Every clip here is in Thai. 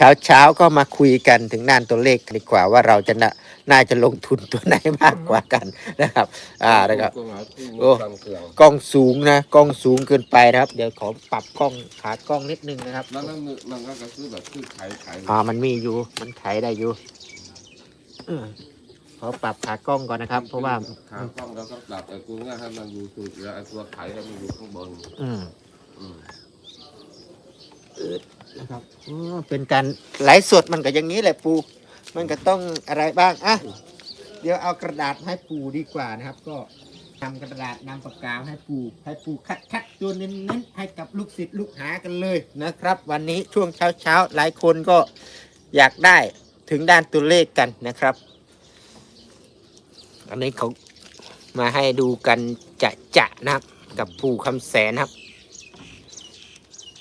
เช้าเช้าๆก็มาคุยกันถึงด้านตัวเลขดีกว่าว่าเราจะน่าน่าจะลงทุนตัวไหนมากกว่ากันนะครับ อ่านะครับก็หาที่โอ้มือฟังเครื่องกล้องสูงนะกล้องสูงเกินไปนะครับ เดี๋ยวขอปรับกล้องขากล้องนิดนึงนะครับแล้วนั่นมือมันก็คือแบบคือไขไขอ่ามันมีอยู่มันไถได้อยู่เออขอปรับขากล้องก่อนนะครับ เพราะว่าขากล้องเราก็ปรับแต่กูง่ายให้มันอยู่สุดแล้วไอ้ตัวไขให้มันอยู่ข้างบน อืมอืม นะครับอ๋อเป็นการไลฟ์สดมันก็อย่างนี้แหละปู มันก็ต้องอะไรบ้างอะเดี๋ยวเอากระดาษให้ปูดีกว่านะครับ ก็ทำกระดาษนำปากกาให้ปูให้ปูคัดคัดตัวเน้นๆให้กับลูกศิษย์ลูกหากันเลยนะครับ วันนี้ช่วงเช้าเช้าๆหลายคนก็อยากได้ถึงด้านตัวเลขกันนะครับ อันนี้เขามาให้ดูกันจะจะๆนะครับ กับปู่คำแสนนะครับ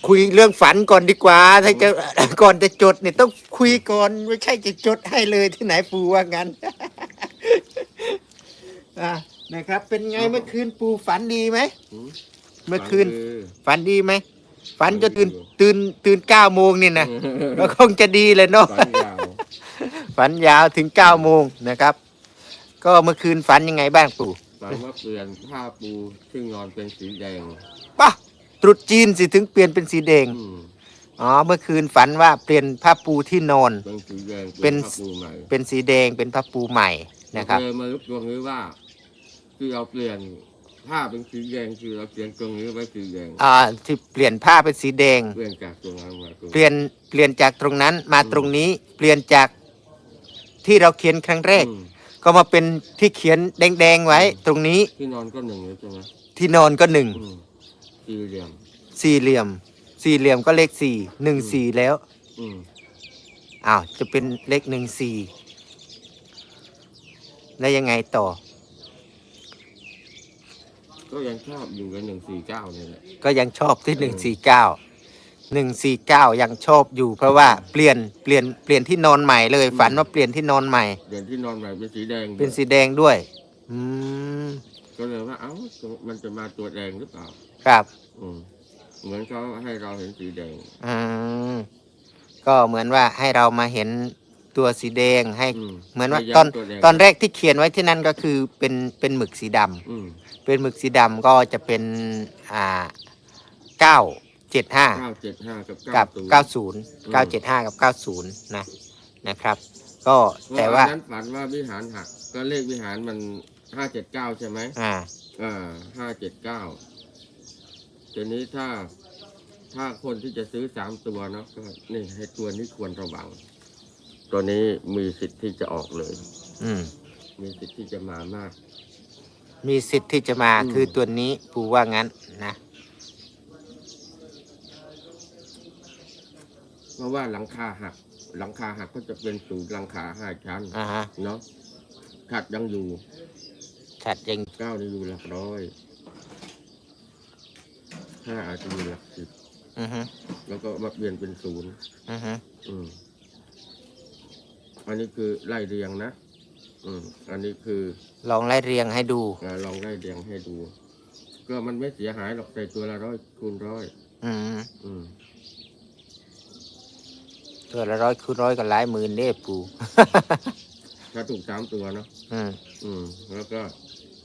คุยเรื่องฝันก่อนดีกว่า ถ้าจะก่อนจะจดเนี่ยต้องคุยก่อนไม่ใช่จะจดให้เลยที่ไหนปู่ว่างั้น อะนะครับ เป็นไงเมื่อคืนปู่ฝันดีไหมอืมเมื่อคืนคือฝันดีไหมฝันจะตื่นฝันดีอยู่ตื่นตื่นเก้าโมงนี่นะก็คงจะดีเลยเนาะฝันยาวฝันยาวถึงเก้าโมงนะครับ ก็เมื่อคืนฝันยังไงบ้างปู่ฝันว่าเปลี่ยนผ้าปูซึ่งนอนเป็นสีแดงป่ะ ตรุษจีนสิถึงเปลี่ยนเป็นสีแดงอืมอ๋อ เมื่อคืนฝันว่าเปลี่ยนผ้าปูที่นอน เป็นสีแดงเป็นผ้าปูใหม่เป็นสีแดงเป็นผ้าปูใหม่นะครับเลยมาลุกตรงนี้ว่าคือเราเปลี่ยนผ้าเป็นสีแดงคือเราเปลี่ยนตรงนี้ไว้สีแดงอ่าที่เปลี่ยนผ้าเป็นสีแดง เปลี่ยนจากตรงนั้นมาตรงเปลี่ยนเปลี่ยนจากตรงนั้นมาตรงนี้เปลี่ยนจากที่เราเขียนครั้งแรกอืมก็มาเป็นที่เขียนแดงๆไว้ ตรงนี้ที่นอนก็หนึ่งเลยใช่ไหมที่นอนก็หนึ่งอืม สี่เหลี่ยม สี่เหลี่ยม สี่เหลี่ยมก็เลขสี่หนึ่งสี่แล้วอืมอ้าวจะเป็นเลขหนึ่งสี่แล้วยังไงต่อ ก็ยังชอบอยู่กับหนึ่งสี่เก้าเนี่ยแหละก็ยังชอบที่หนึ่งสี่เก้าหนึ่งสี่เก้ายังชอบอยู่ เพราะว่าเปลี่ยนเปลี่ยนเปลี่ยนที่นอนใหม่เลย ฝันว่าเปลี่ยนที่นอนใหม่ เดือนที่นอนใหม่เป็นสีแดงเป็นสีแดงด้วย อืมก็เลยว่าเอ้ามันจะมาตัวแดงหรือเปล่า ครับ อืมเหมือนเขาให้เราเห็นสีแดง อืมก็เหมือนว่าให้เรามาเห็นตัวสีแดงให้ อืมเหมือนว่าให้ตอนย้ำตัวแดงตอนแรกที่เขียนไว้ที่นั่นก็คือเป็นเป็นหมึกสีดำอืมเป็นหมึกสีดำก็จะเป็นอ่าเก้าเจ็ดห้า เก้าเจ็ดห้ากับกับ ศูนย์เก้าศูนย์อืมเก้าเจ็ดห้ากับเก้าศูนย์นะ นะครับ ก็เพระแต่ว่าอันนั้นฝันว่าวิหารหัก ก็เลขวิหารมันห้าเจ็ดเก้าใช่ไหมอ่า อ่าห้าเจ็ดเก้า ทีนี้ถ้าถ้าคนที่จะซื้อสามตัวเนาะก็นี่ให้ตัวนี้ควรระวัง ตัวนี้มีสิทธิ์ที่จะออกเลย อืม มีสิทธิ์ที่จะมามาก มีสิทธิ์ที่จะมาอืม คือตัวนี้ปูว่างั้นนะเพราะว่าหลังคาหัก หลังคาหักก็จะเป็นสูงหลังคาห้าชั้นอ่าฮะเนาะขัดยังอยู่ชัดยังเก้านี่อยู่หลักร้อย ห้าอาจจะอยู่หลักสิบอือฮึแล้วก็มาเปลี่ยนเป็นศูนย์อือฮึอืมอันนี้คือไล่เรียงนะอืมอันนี้คือลองไล่เรียงให้ดูอ่าลองไล่เรียงให้ดู ก็มันไม่เสียหายหรอกแต่ตัวละร้อยคูณร้อยอืมอืมตัวละร้อยคูณร้อยก็หลายหมื่นเด้ปูถ้าถูกสามตัวเนาะอืมอืม แล้วก็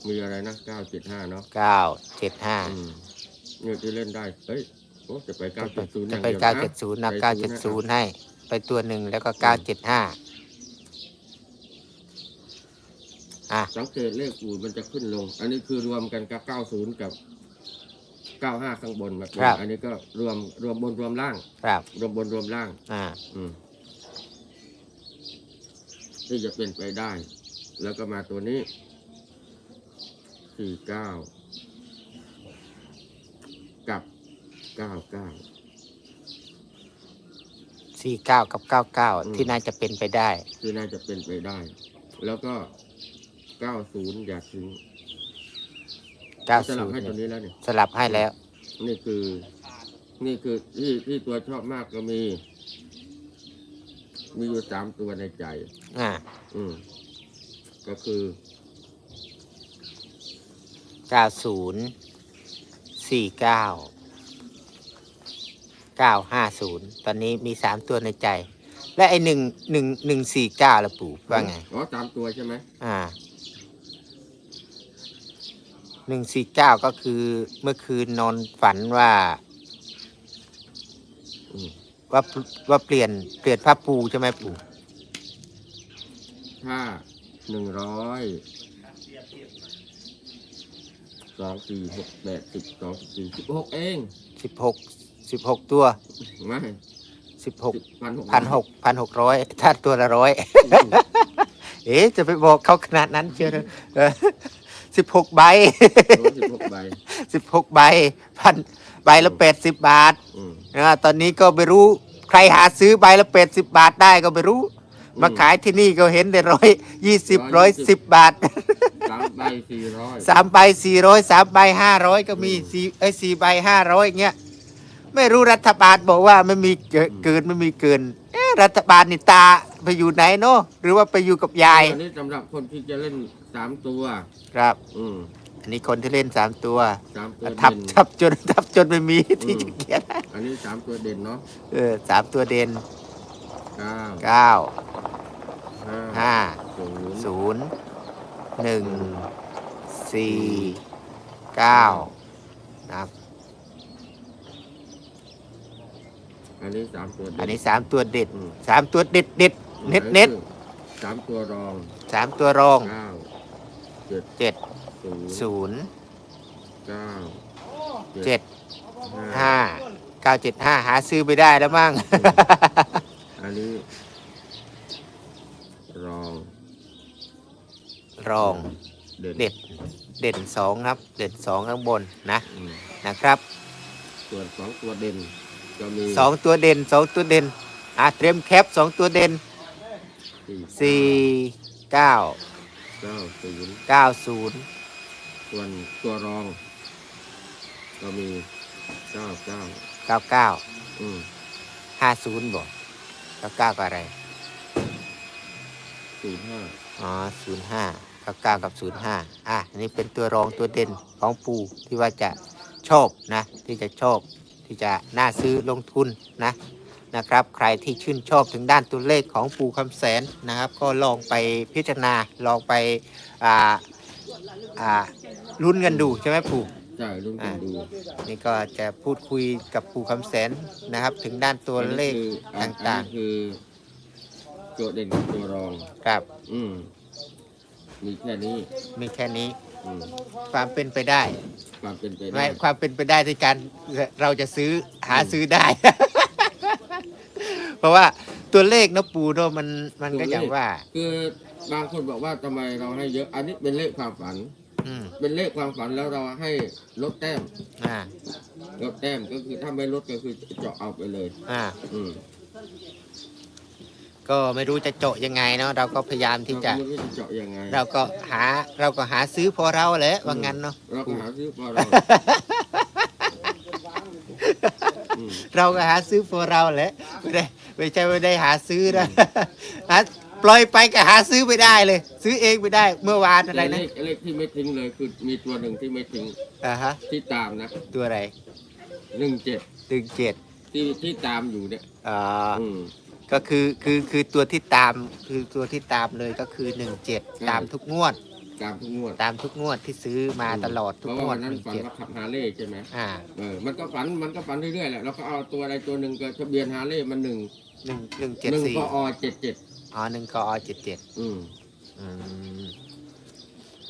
มีอะไรนะเก้าเจ็ดห้าเนาะเก้าเจ็ดห้าอืม เนี่ยที่เล่นได้เฮ้ยโอ้จะไปเก้าเจ็ดศูนย์จะไปเก้าเจ็ดศูนย์นะเก้าเจ็ดศูนย์ให้ ไปตัวหนึ่งแล้วก็เก้าเจ็ดห้าอะสังเกตเลขอู่มันจะขึ้นลง อันนี้คือรวมกันกับเก้าศูนย์กับเก้าห้าข้างบนแบบนี้อันนี้ก็รวมรวมบนรวมล่างครับ รวมบนรวมล่าง อ่า อืมที่จะเป็นไปได้ แล้วก็มาตัวนี้สี่เก้ากับ เก้าเก้า สี่เก้ากับเก้าเก้าอืม ที่น่าจะเป็นไปได้ที่น่าจะเป็นไปได้ แล้วก็เก้าศูนย์อย่าทิ้งเก้าสลัศูบนย์ให้ตัวนี้แล้วเนี่ย สลับให้แล้ว นี่คือ นี่คือที่ที่ตัวชอบมากก็มี มีอยู่สามตัวในใจ อ่า อืม ก็คือเก้าศูนย์สี่เก้าเก้าห้าศูนย์ตอนนี้มีสามตัวในใจ และไอ้หนึ่งหนึ่งหนึ่งสี่เก้าละปู่ว่าไง อ๋อตามตัวใช่ไหมอ่าหนึ่งสี่เก้าก็คือเมื่อคืนนอนฝันว่าอืมว่าว่าเปลี่ยนเปลี่ยนผ้าปูใช่ไหมปู่ถ้าหนึ่งร้อยสองสี่หกแปดสิบสองสิบสี่สิบหกเองสิบหก สิบหกตัวไม่สิบหกพันหกพันหกพันหกร้อยถ้าตัวละร้อยเอ๊ะจะไปบอกเขาขนาดนั้นเชียวสิบหกใบสิบหกใบสิบหกใบพันใบละแปดสิบบาทอืมนะตอนนี้ก็ไม่รู้ใครหาซื้อใบละแปดสิบบาทได้ก็ไม่รู้ มาขายที่นี่ก็เห็นได้ร้อยยี่สิบร้อยสิบบาทสามใบสี่ร้อยสามใบสี่ร้อยสามใบห้าร้อยก็มีอืมสี่เอ้ยสี่ใบห้าร้อยเงี้ย ไม่รู้รัฐบาลบอกว่าไม่มีเกินอืมเกินไม่มีเกินเอ๊ะรัฐบาลนี่ตาไปอยู่ไหนเนาะหรือว่าไปอยู่กับยาย อันนี้สำหรับคนที่จะเล่นสามตัว ครับ อืมอันนี้คนที่เล่นสามตัวสามตัวทับเด่น ทับจนทับจนไม่มีที่อืม จะเขียนอันนี้สามตัวเด่นเนาะเออสามตัวเด่นเก้าเก้าห้าห้าศูนย์ศูนย์หนึ่งสี่เก้านะครับ อันนี้สามตัวเด่นอันนี้สามตัวเด็ดอืมสามตัวเด็ดเด็ดเน็ตเน็ตสามตัวรองสามตัวรองเก้าเจ็ดเจ็ดศูนย์ศูนย์เก้าเจ็ดห้าห้าเก้าเจ็ดห้าหาซื้อไม่ได้แล้วมั้งอันนี้ รอง รองเด่นเด็ดเด่นสองครับ เด่นสองข้างบนนะอืมนะครับ ส่วนสองตัวเด่น จะมีสองตัวเด่นสองตัวเด่นอะเตรียมแคปสองตัวเด่นสี่สี่เก้าเก้าศูนย์เก้าศูนย์ส่วนตัวรอง ก็มีเก้าเก้าเก้าเก้าอืมห้าศูนย์บอกเก้าเก้ากับอะไรศูนย์ห้าอ๋อศูนย์ห้าเก้าเก้ากับศูนย์ห้าอะอันนี้เป็นตัวรองตัวเด่นของปูที่ว่าจะชอบนะ ที่จะชอบ ที่จะน่าซื้อลงทุนนะนะครับ ใครที่ชื่นชอบถึงด้านตัวเลขของปูคำแสนนะครับ ก็ลองไปพิจารณาลองไปอ่าอ่าลุ้นกันดูใช่ไหมปูใช่รุ่นกันดูนี่ก็จะพูดคุยกับปูคำแสนนะครับ ถึงด้านตัวเลขอันนี้คืออันต่างอันนี้คือตัวเด่นกับตัวรอง ๆครับ อืมมีแค่นี้ มีแค่นี้อืม ความเป็นไปได้ความเป็นไปไม่ได้ความเป็นไปได้ในการเราจะซื้อหาอืมซื้อได้ เพราะว่าตัวเลขนะปูเนอะมันมันก็อย่างว่า คือบางคนบอกว่าทำไมเราให้เยอะ อันนี้เป็นเลขความฝันอืมเป็นเลขความฝันแล้วเราให้ลดแต้มอ่าลดแต้มก็คือถ้าไม่ลดก็คือเจาะเอาไปเลย อ่า อืม ก็ไม่รู้จะโจะยังไงเนาะเราก็พยายามที่จะเราก็ไม่รู้จะเจาะยังไงเราก็หาเราก็หาซื้อพอเราแหละว่างั้นเนาะเราก็หาซื้อพอเราอืมเราก็หาซื้อพอเราแหละไม่ได้ไม่ใช่ไม่ได้หาซื้อนะหาปล่อยไปก็หาซื้อไม่ได้เลย ซื้อเองไม่ได้เมื่อวานอะไรแต่เลนะขเลขที่ไม่ทิ้งเลยคือมีตัวหนึ่งที่ไม่ทิ้งอ่าฮะที่ตามนะตัวอะไรหนึ่งเจ็ดตึงเจ็ดที่ที่ตามอยู่เนี่ยอ่าอืม ก็คือคือคือตัวที่ตามคือตัวที่ตามเลยก็คือหนึ่งเจ็ดใช่ตามทุกงวด ตามทุกงวด ตามทุกงวดที่ซื้อมาตลอดทุเพกราะงว่าวดวันนั้หนนึ่งฝันเจ็ดว่าขับฮาร์เลย์ใช่ไหมอ่าเออมันก็ฝันมันก็ฝันเรื่อยๆแหละเราก็เอาตัวอะไรตัวหนึ่งก็ทะเบียนฮาร์เลย์มันหนึ่งหนึ่งหนึ่งเจ็ดหนึ่งสี่ปอเจ็ดเจ็ดอ๋อหนึ่งกอเจ็ดเจ็ดอืม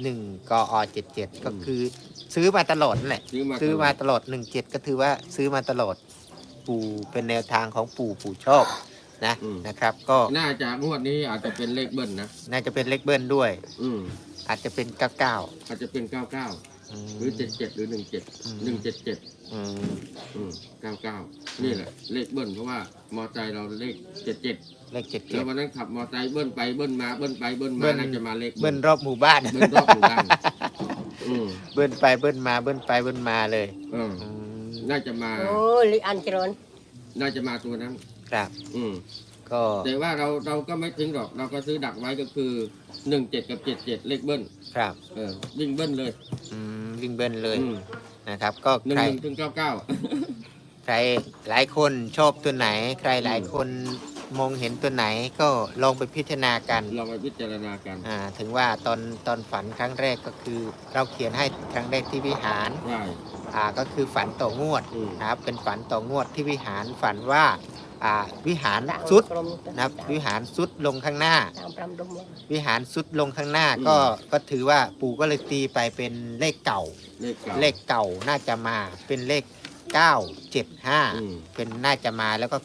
หนึ่งกอเจ็ดเจ็ดก็อืมคือ ซื้อมาตลอดนั่นแหละ ซื้อมาซื้อมาตลดตลอดหนึ่งเจ็ดก็ถือว่าซื้อมาตลอด ปู่เป็นแนวทางของปู่ปู่ชอบ นะนะครับ ก็น่าจะงวดนี้อาจจะเป็นเลขเบิ้ลนะน่าจะเป็นเลขเบิ้ลด้วย อืมอาจจะเป็นเก้าเก้าอาจจะเป็นเก้าเก้าหรือเจ็ดเจ็ดหรือหนึ่งเจ็ดอืมหนึ่งเจ็ดเจ็ดอืมอืมเก้าเก้านี่แหละเลขเบิ้ลเพราะว่ามอไซค์เราเลขเจ็ดเจ็ดเลขเจ็ดเจ็แล้ด ววันนั้นขับมอไซค์เบิ้ลไปเบิ้ลมาเบิ้ลไปเบิ้ลเบิ้มาล น่าจะมาเลขเบิ้ลรอบหมู่บ้าน เบิ้ลรอบหมู่บ้านอืมเบิ้ลไปเบิ้ลมาเบิ้ลไปเบิ้ลมาเลยเอออืมน่าจะมา โอ้ลิอันเจริญน่าจะมาตัวนั้น ครับ อืม ก็แต่ว่าเราเราก็ไม่ทิ้งหรอก เราก็ซื้อดักไว้ก็คือหนึ่งเจ็ดกับเจ็ดเจ็ดเลขเบิ้ลครับเออวิ่งเบิ้ลเลยอืมวิ่งเบิ้ลเลยอืมนะครับ ก็หนึ่งใครหนึ่งถึงเก้าเก้า ใครหลายคนชอบตัวไหน ใครหลายคนมองเห็นตัวไหนก็ลองไปพิจารณากันเราไปพิจารณากันอ่าถึงว่าตอนตอนฝันครั้งแรกก็คือ เราเขียนให้ครั้งแรกที่วิหารใช่อ่าก็คือฝันต่องวดอืม นะครับเป็นฝันต่องวดที่วิหารฝันว่าอ่า วิหารสุดนะครับวิหารสุดลงข้างหน้าตามพรำดมลงวิหารสุดลงข้างหน้าก็ก็ถือว่าปู่ก็เลยตีไปเป็นเลขเก่า เลขเก่าเลขเก่าน่าจะมาเป็นเลข 975อืมเป็นน่าจะมาแล้วก็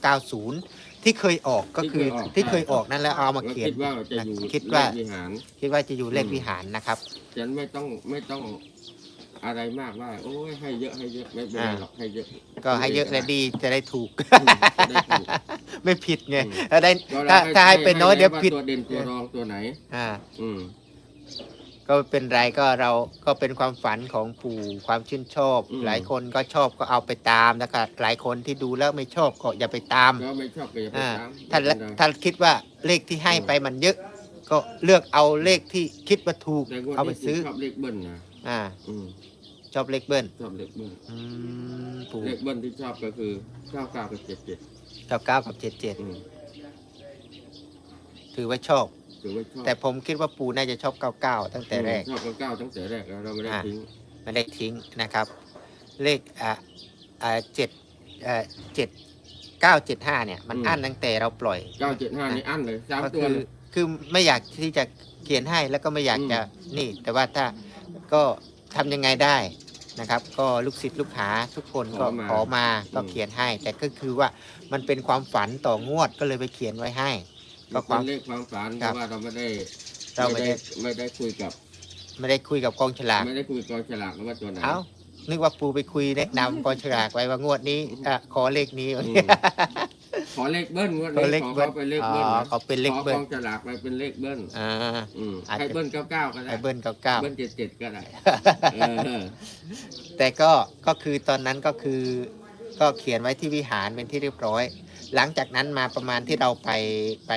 90 ที่เคยออกก็คือที่ที่เคเคยยออออกกนั่นแล้วเอามาแล้วเขียนคิดว่าจะอยู่คิดว่าเลขวิหารคิดว่าจะอยู่เลขอืมวิหารนะครับฉันไม่ต้องไม่ต้อง อะไรมากว่าโอ้ยให้เยอะให้เยอะไม่เป็นไรอ่าหรอกให้เยอะ ก็ให้เยอะและดีจะได้ถูกอืมจะได้ถูก ไม่ผิดไงอืมถ้าได้ก็ถ้าเราถ้าให้เป็นน้อยเดี๋ยวาผิดตัวเด่นตัวรองตัวไหน อ่า อืมก็เป็นไรก็เราก็เป็นความฝันของปู่ความชื่นชอบ อืม หลายคนก็ชอบก็เอาไปตามแล้วก็หลายคนที่ดูแล้วไม่ชอบก็อย่าไปตามก็ไม่ชอบก็อย่าไปอ่าตามถ้าไม่เป็นไร ถ้าคิดว่าเลขที่ให้ไปมันเยอะ ก็เลือกเอาเลขที่คิดว่าถูกแต่งวดเอาไปนี้ซื้อชอบเลขเบิ้ลนะอ่า อืม ชอบเลขเบิ้ลชอบเลขเบิ้ลอืมปู่เลขเบิ้ลที่ชอบก็คือเก้าเก้ากับเจ็ดเจ็ดชอบเก้ากับเจ็ดเจ็ดอืมถือว่าชอบ ถือว่าชอบแต่ผมคิดว่าปู่น่าจะชอบเก้าเก้าตั้งแต่แรกชอบเก้าเก้าตั้งแต่แรกแล้วเราไม่ได้อ่าทิ้งไม่ได้ทิ้งนะครับ เลขอ่าอ่าเจ็ดอ่าเจ็ดเก้าเจ็ดห้าเนี่ยมันอั้นตั้งแต่เราปล่อยเก้าเจ็ดห้านี่อั้นเลยสามก็ตัวคือเลยคือไม่อยากที่จะเขียนให้แล้วก็ไม่อยากอืมจะนี่ แต่ว่าถ้าก็ ทำยังไงได้นะครับ ก็ลูกศิษย์ลูกหาทุกคนก็ขอมาก็เขียนให้ แต่ก็คือว่ามันเป็นความฝันต่องวดก็เลยไปเขียนไว้ให้ ก็ก็ความเลขความฝันเพครับราะว่าเราไม่ได้เราไม่ได้ไม่ได้คุยกับ ไม่ได้คุยกับกองฉลาก ไม่ได้คุยกับกองฉลากว่าตัวไหน เอ้า นึกว่าปูไปคุยแนะนำกองฉลากไว้ว่างวดนี้อะขอเลขนี้ อืมข อเลขเบิ้ลงวดขอนี้เลขขอเบิ้ลเขาไปเลขอ๋อเบิ้ลนะเขาเป็นเลขขอเบิ้กลองฉลากไปเป็นเลขเบิ้ลอ่า อืมอาจจะ ให้เบิ้ลเก้าเก้าก็ได้ไอเบิ้ลเก้าเก้า เบิ้ลเจ็ดเจ็ดก็ได้เออแต่ก็ก็คือตอนนั้นก็คือก็เขียนไว้ที่วิหารเป็นที่เรียบร้อย หลังจากนั้นมาประมาณที่เราไปไป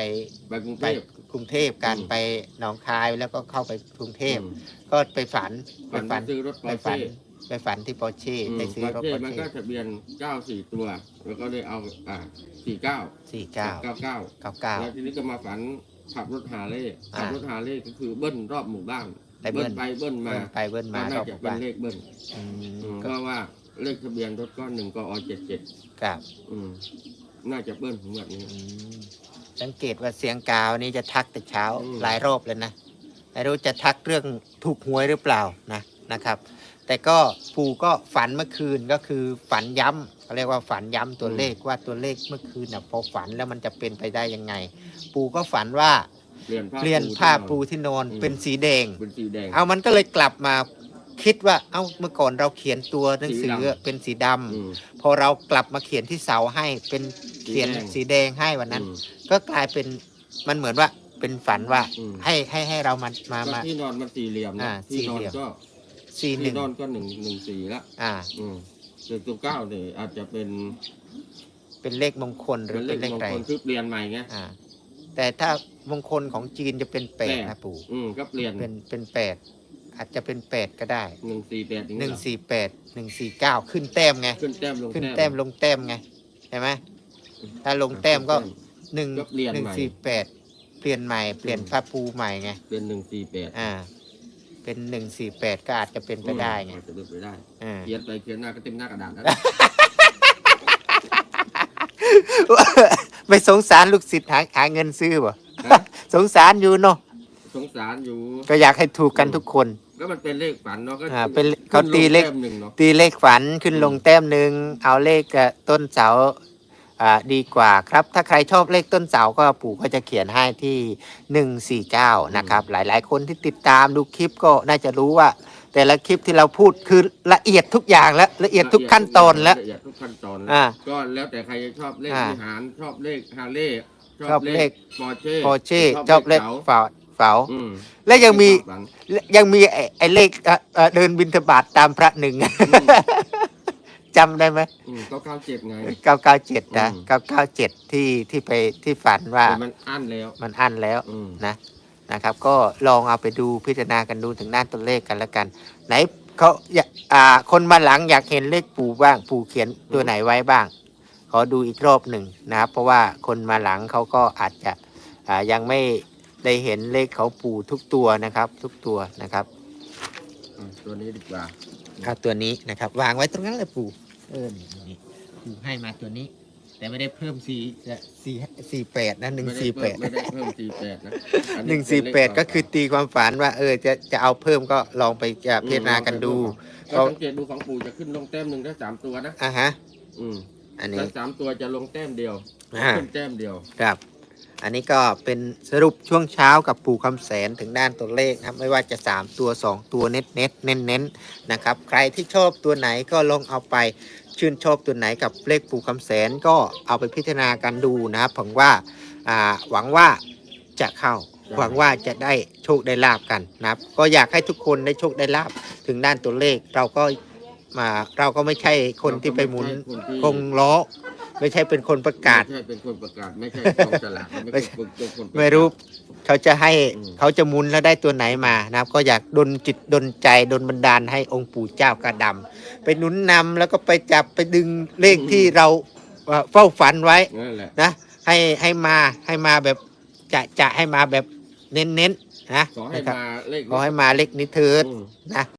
ไปกรุงไปเทพกรุงเทพกันอืม ไปหนองคายแล้วก็เข้าไปกรุงเทพ อืมก็ไปฝันไปฝันฝันซื้อรถปไปอร์ฝันเช่ ไปฝันที่ปอร์เช่อืมไปซื้อปอรร์ถเช่ปอร์มันเช่ก็ทะเบียนเก้าสี่ตัว แล้วก็เลยเอาอ่าสี่เก้าสี่เก้าเก้าเก้าเก้าเก้า แล้วทีนี้ก็มาฝันขับรถหาเล่อ่าขับรถหาเล่ก็คือเบิ้ลรอบหมู่บ้านได้เบิ้ล ไปเบิ้ลมาเบิ้ลไปเบิ้ลมาก็รน่าอบจะหมู่เป็นบ้านเลขเบิ้ลอือืมมเพก็ราะว่าเลขทะเบียนรถก็หนึ่งกอเจ็ดเจ็ดครับอืมน่าจะเบิ้ลของแบบนี้ อืมสังเกตว่าเสียงกาวนี่จะทักแต่เช้าอืม หลายรอบเลยนะไม่รู้จะทักเรื่องถูกหวยหรือเปล่านะนะครับ แต่ก็ปู่ก็ฝันเมื่อคืนก็คือฝันย้ำเขาเรียกว่าฝันย้ำตัวเลขว่าตัวเลขเมื่อคืนน่ะพอฝันแล้วมันจะเป็นไปได้ยังไง ปู่ก็ฝันว่าเปลี่ยนผ้าเปลี่ยนผ้าปูที่ที่นอนอืมเป็นสีแดง เป็นสีแดง เอามันก็เลยกลับมาคิดว่าเอ้าเมื่อก่อนเราเขียนตัวหนังสือสีดำเป็นสีดำอืมพอเรากลับมาเขียนที่เสาให้เป็นเขียนสีแดงสีแดงให้วันนั้นอืมก็กลายเป็นมันเหมือนว่าเป็นฝันว่าอืมให้ให้ให้เรามามาก็มาที่นอนมันสี่เหลี่ยมนะอ่าที่นอนสี่เหลี่ยม ก็ สี่หที่นึ่งนอนก็หนึ่งหนึ่งสี่ละอ่า อืมส่วนตัวเก้าเนี่ยอาจจะเป็นเป็นเลขมงคลหรือเป็นเลเป็นขเลขมงอะไรคลคือเปลี่ยนใหม่ไง อ่า แต่ถ้ามงคลของจีนจะเป็นแปดแปด นะปู่อืมก็เปลี่ยนเป็นเป็นแปดอาจจะเป็นแปดก็ได้หนึ่งสี่แปดหนึ่งสี่แปดหนึ่งสี่เก้าขึ้นแต้มไง ขึ้นแต้มลงขึ้นแต้แต้มมลงแต้มไงใช่ไหมถ้าลงแต้มก็หนึ่งก็เปลี่ยนหนึ่งใหม่ สี่แปดเปลี่ยนใหม่เปลี่ยนผ้าปูใหม่ไง เป็นหนึ่งสี่แปดอ่า เป็นหนึ่งสี่แปดก็อาจจะเป็นไปได้ไง อาจจะเป็นไปได้อ่า เขียนไปเขียนหน้าก็เต็มหน้ากระดาษแล้วไม่สงสารลูกศิษย์หาหาเงินซื้อบ่ฮะสงสารอยู่เนาะสงสารอยู่ ก็อยากให้ถูกกันทุกคน ก็มันเป็นเลขฝันเนาะก็อ่าเป็นเขาตีเลข ขึ้นงแต้มหนึ่งเนาะตีเลขฝันขึ้นอืมลงแต้มหนึ่งเอาเลขเอ่อต้นเสาอ่า ดีกว่าครับ ถ้าใครชอบเลขต้นเสาก็ปู่ก็จะเขียนให้ที่ 149 นะครับ หลายๆ คนที่ติดตามดูคลิปก็น่าจะรู้ว่า แต่ละคลิปที่เราพูดคือละเอียดทุกอย่างแล้วละเอียดทุกขั้นตอนแล้ว ละเอียดทุกขั้นตอนแล้วอ่าก็แล้วแต่ใครจะชอบเลขอ่าวิหารชอบเลขฮาร์เลย์ชอบเลข ปอร์เช่พอเช่ชอบเลขสาฝาเฝา อืมและยังมี ชอบฝันยังมีไอ้ไอ้เลขเอ่อเอ่อเดินบินทบาทตามพระหนึ่ง จำได้ไหมอืมก็เก้าเจ็ดไงเก้าเก้าเจ็ดนะอืมเก้าเก้าเจ็ดที่ที่ไปที่ฝันว่าแต่มันอั้นแล้ว มันอั้นแล้วอืมนะนะครับ ก็ลองเอาไปดูพิจารณากันดูถึงหน้าตัวเลขกันแล้วกัน ไหนเขาอยากอ่าคนมาหลังอยากเห็นเลขปู่บ้าง ปู่เขียนตัวไหนไว้บ้าง ขอดูอีกรอบหนึ่งนะครับ เพราะว่าคนมาหลังเขาก็อาจจะอ่ายังไม่ได้เห็นเลขเขาปู่ทุกตัวนะครับ ทุกตัวนะครับอืมตัวนี้ดีกว่า เอาตัวนี้นะครับ วางไว้ตรงนั้นเลยปู่เออนี่นี่ปู่ให้มาตัวนี้ แต่ไม่ได้เพิ่มสี่สี่สี่แปดนะหนึ่งไม่ได้สี่แปเพิ่มดไม่ได้เพิ่มสี่แปดนะอัหนึ่งสี่แปดก็คือตีความฝันว่า เออจะจะเอาเพิ่มก็ลองไปจะพิจารณากันดูก็สังเกตดูของปู่จะขึ้นลงแต้มหนึ่งได้สามตัวนะอะฮะอืมอันนี้ถ้าสามตัวจะลงแต้มเดียวอ่า ขึ้นแต้มเดียว ครับ อันนี้ก็เป็นสรุปช่วงเช้ากับปู่คำแสนถึงด้านตัวเลขนะครับไม่ว่าจะ 3 ตัว 2 ตัวเน็ตเน็ตเน้นเน้นๆนะครับใครที่ชอบตัวไหนก็ลองเอาไปชื่นชอบตัวไหนกับเลขปู่คำแสนก็เอาไปพิจารณากันดูนะครับผมว่าอ่าหวังว่าจะเข้าครับหวังว่าจะได้โชคได้ลาบกันนะครับ ก็อยากให้ทุกคนได้โชคได้ลาบถึงด้านตัวเลขเราก็มาเราก็ไม่ใช่คนที่ไปหมุนคนที่กงล้อ ไม่ใช่เป็นคนประกาศ ไม่ใช่เป็นคนประกาศ ไม่ใช่กองฉลากไม่ไม่ใช่ใช่คนเป็นคนประกาศ ไม่รู้เขาจะให้อืม เขาจะหมุนแล้วได้ตัวไหนมานะครับ ก็อยากดนจิตดนใจดนบันดาลให้องค์ปู่เจ้ากระดำไปหนุนนำแล้วก็ไปจับไปดึงเลขที่เราเอ่อเฝ้าฝันไว้นั่นแหละนะ ให้ให้มาให้มาแบบจะจะให้มาแบบเน้นๆนะขอให้นะครับมาเลขขอให้มาเลขนี้เถิดอืม นะ